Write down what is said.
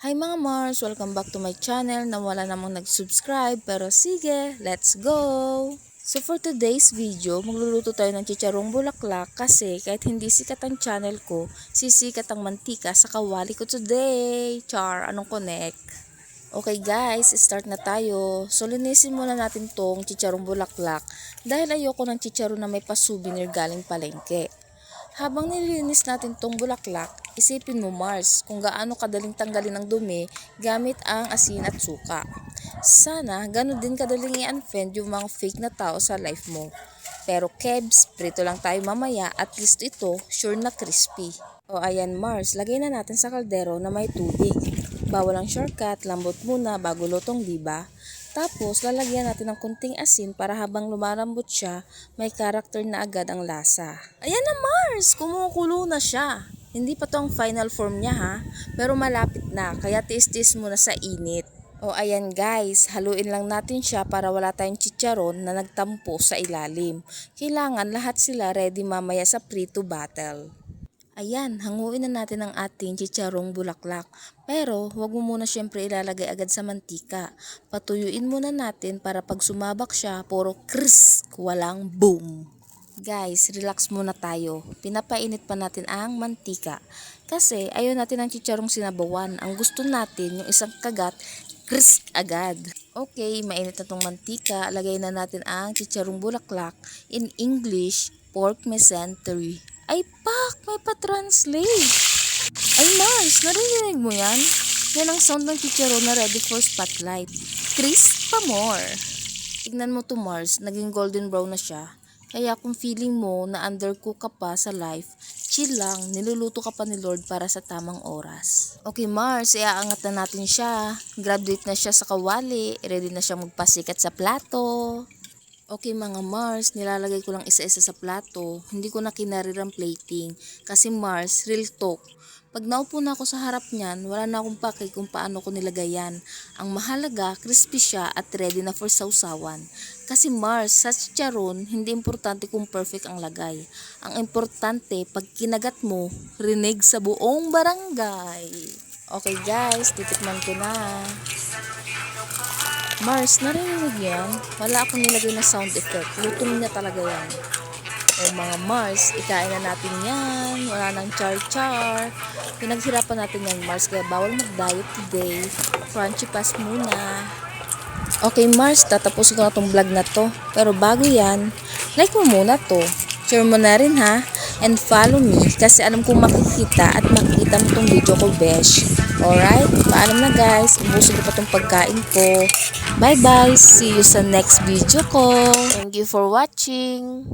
Hi mga Mars! Welcome back to my channel na wala namang nag-subscribe pero sige, let's go! So for today's video, magluluto tayo ng chicharong bulaklak kasi kahit hindi sikat ang channel ko, sisikat ang mantika sa kawali ko today! Char, anong connect? Okay guys, start na tayo. So linisin muna natin tong chicharong bulaklak dahil ayoko ng chicharon na may pa-souvenir galing palengke. Habang nililinis natin tong bulaklak, isipin mo Mars kung gaano kadaling tanggalin ang dumi gamit ang asin at suka. Sana ganun din kadaling i-unfriend yung mga fake na tao sa life mo. Pero Kebs, prito lang tayo mamaya at least ito sure na crispy. O ayan Mars, lagay na natin sa kaldero na may tubig. Bawal ang shortcut, lambot muna bago lutong diba? Tapos, lalagyan natin ng kunting asin para habang lumalambot siya, may karakter na agad ang lasa. Ayan na Mars! Kumukulo na siya. Hindi pa to ang final form niya ha, pero malapit na, kaya tiis-tiis muna sa init. O ayan guys, haluin lang natin siya para wala tayong chicharon na nagtampo sa ilalim. Kailangan lahat sila ready mamaya sa prito battle. Ayan, hanguin na natin ang ating chicharong bulaklak. Pero, huwag mo muna syempre ilalagay agad sa mantika. Patuyuin muna natin para pag sumabak siya, puro krisk, walang boom. Guys, relax muna tayo. Pinapainit pa natin ang mantika. Kasi, ayaw natin ang chicharong sinabawan. Ang gusto natin, yung isang kagat, krisk agad. Okay, mainit na tong mantika. Lagay na natin ang chicharong bulaklak. In English, pork mesentery. Ay, pak! May pa-translate! Ay, Mars! Narinig mo yan? Yan ang sound ng chicharon na ready for spotlight. Chris pa more! Tignan mo to Mars, naging golden brown na siya. Kaya kung feeling mo na undercook ka pa sa life, chill lang, niluluto ka pa ni Lord para sa tamang oras. Okay Mars, iaangat na natin siya. Graduate na siya sa kawali, ready na siya magpasikat sa plato. Okay mga Mars, nilalagay ko lang isa-isa sa plato. Hindi ko na kinarir ang plating. Kasi Mars, real talk. Pag naupo na ako sa harap niyan, wala na akong pake kung paano ko nilagay yan. Ang mahalaga, crispy siya at ready na for sausawan. Kasi Mars, sa chicharon, hindi importante kung perfect ang lagay. Ang importante, pag kinagat mo, rinig sa buong barangay. Okay guys, titikman ko na. Mars, narinig yan? Wala akong nilagay na sound effect. Lutong niya talaga yan. O mga Mars, ikain na natin yan. Wala nang char-char. Pinaghirapan natin yan Mars, kaya bawal mag-diet today. Crunchy pass muna. Okay Mars, tatapusin ko na tong vlog na to. Pero bago yan, like mo muna to. Share mo na rin ha. And follow me kasi alam kong makikita at makikita mo tong video ko, besh. Alright? Paalam na guys. Ubusin ko pa tong pagkain ko. Bye bye. See you sa next video ko. Thank you for watching.